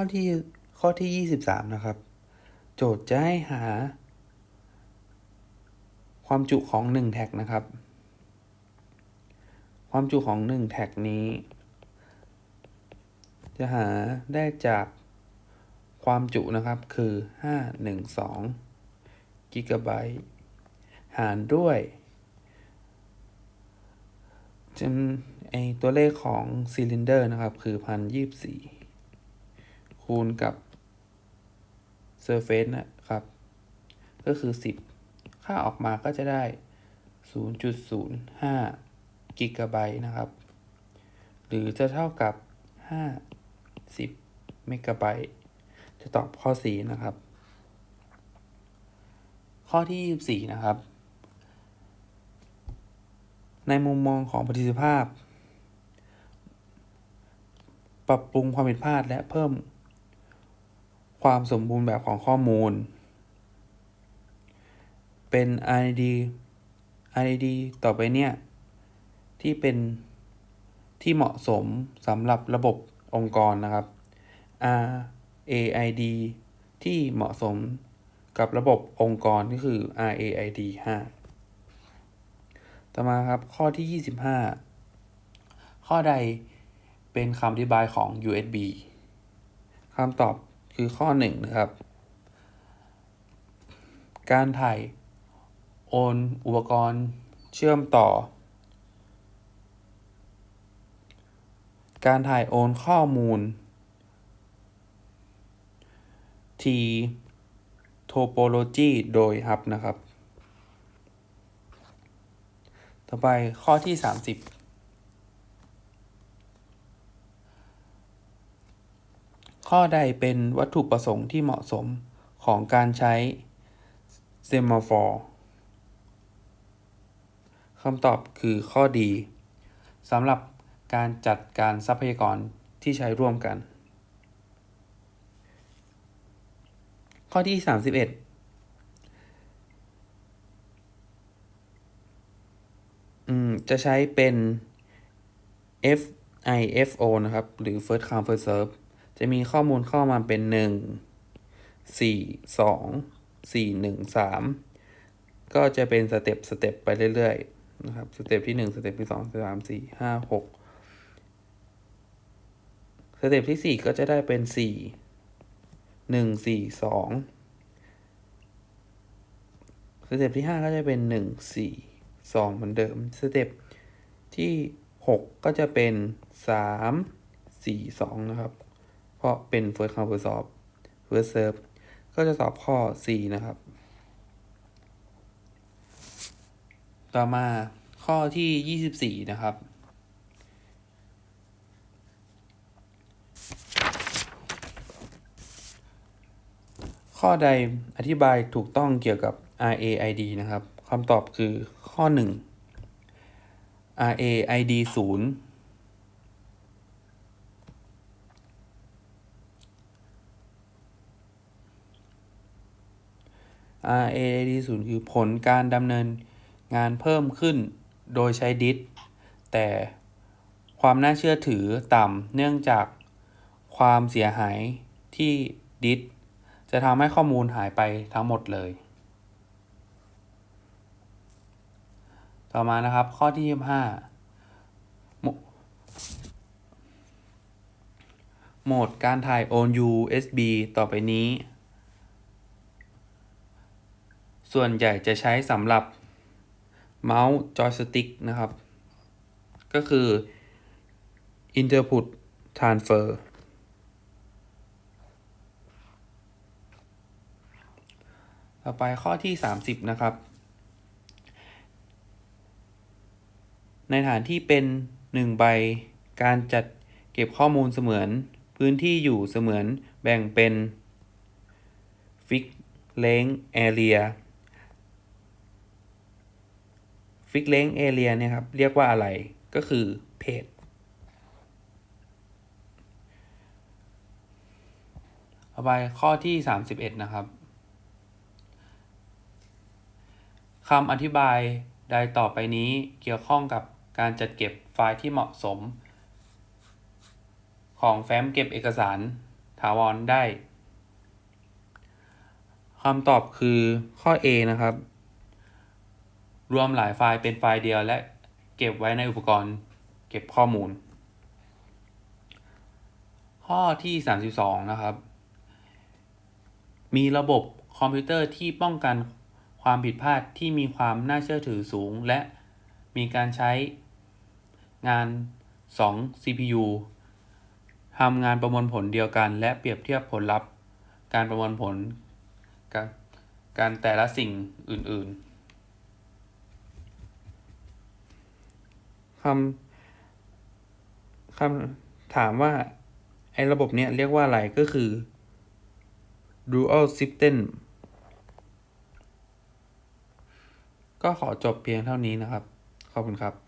ข้อที่ข้อที่ยี่สิบสามนะครับ โจทย์จะให้หา ความจุของหนึ่งแท็กนะครับ ความจุของหนึ่งแท็กนี้ จะหาได้จากความจุนะครับคือห้าหนึ่งสองกิกะไบต์หารด้วยจำไอตัวเลขของซิลินเดอร์นะครับ คือพันยี่สี่ คูณกับเซอร์เฟสนะครับ ก็คือสิบค่าออกมาก็จะได้ศูนย์จุดศูนย์ห้ากิกะไบต์นะครับ หรือจะเท่ากับห้าสิบเมกะไบต์จะตอบข้อ 4 นะครับ ข้อที่ 24 นะครับ ในมุมมองของประสิทธิภาพ ปรับปรุงความผิดพลาดและเพิ่ม ความสมบูรณ์แบบของข้อมูล เป็น ID ID ต่อไปเนี่ย ที่เป็นที่เหมาะสมสำหรับระบบองค์กรนะครับ R AID ที่เหมาะสมกับระบบองค์กรก็คือ RAID 5 ต่อมาครับข้อที่ 25 ข้อใดเป็นคำอธิบายของ USB คำตอบ คือข้อ1นะครับ การถ่ายโอนอุปกรณ์เชื่อมต่อ การถ่ายโอนข้อมูล T topology โดย hub นะครับ ต่อไปข้อที่ 30 ข้อใดเป็นวัตถุประสงค์ที่เหมาะสมของการใช้เซมาฟอร์คำตอบคือข้อดีสำหรับการจัดการทรัพยากรที่ใช้ร่วมกัน ข้อที่ 31อืมจะใช้เป็น FIFO นะครับ หรือ first come first serve จะมีข้อมูลเข้ามาเป็น 1 4 2 4 1 3 ก็จะเป็นสเต็ปสเต็ปไปเรื่อยๆนะครับสเต็ปที่ 1 สเต็ปที่2 3 4 5 6สเต็ปที่ 4 ก็จะได้เป็น4หนึ่งสี่สองสเต็ปที่ห้าก็จะเป็นหนึ่งสี่สองเหมือนเดิม สเต็ปที่หกก็จะเป็นสามสี่สองนะครับ เพราะเป็น first come first serve first serve ก็จะตอบข้อ C นะครับ ต่อมาข้อที่ 24 นะครับ ข้อใดอธิบายถูกต้องเกี่ยวกับ RAID นะครับคำตอบคือข้อ 1 RAID 0 RAD0 คือผลการดำเนินงานเพิ่มขึ้นโดยใช้ดิสแต่ความน่าเชื่อถือต่ำเนื่องจากความเสียหายที่ดิสจะทำให้ข้อมูลหายไปทั้งหมดเลย ต่อมานะครับข้อที่ 25 โหมโหมดการถ่ายโอน USB ต่อไปนี้ ส่วนใหญ่จะใช้สำหรับเมาส์จอยสติ๊กนะครับ ก็คือ Input Transfer ต่อไปข้อที่ 30 นะครับ ในฐานที่เป็น 1 ใบการจัดเก็บข้อมูลเสมือนพื้นที่อยู่เสมือนแบ่งเป็น Fixed Length Area ฟิกเลงเอเรียเนี่ยครับ เรียกว่าอะไรก็คือเพจต่อไปข้อที่ 31 นะครับคำอธิบายใดต่อไปนี้เกี่ยวข้องกับการจัดเก็บไฟล์ที่เหมาะสม ของแฟ้มเก็บเอกสารถาวรได้คำตอบคือข้อ A นะครับ รวมหลายไฟล์เป็นไฟล์เดียวและเก็บไว้ในอุปกรณ์เก็บข้อมูล ข้อที่ 32 นะครับ มีระบบคอมพิวเตอร์ที่ป้องกันความผิดพลาดที่มีความน่าเชื่อถือสูง และมีการใช้งาน 2 CPU ทำงานประมวลผลเดียวกัน และเปรียบเทียบผลลัพธ์ การประมวลผลกับการแต่ละสิ่งอื่น ๆำคำถามว่า ไอ้ระบบเนี้ยเรียกว่าอะไรก็คือ dual system ก็ขอจบเพียงเท่านี้นะครับ ขอบคุณครับ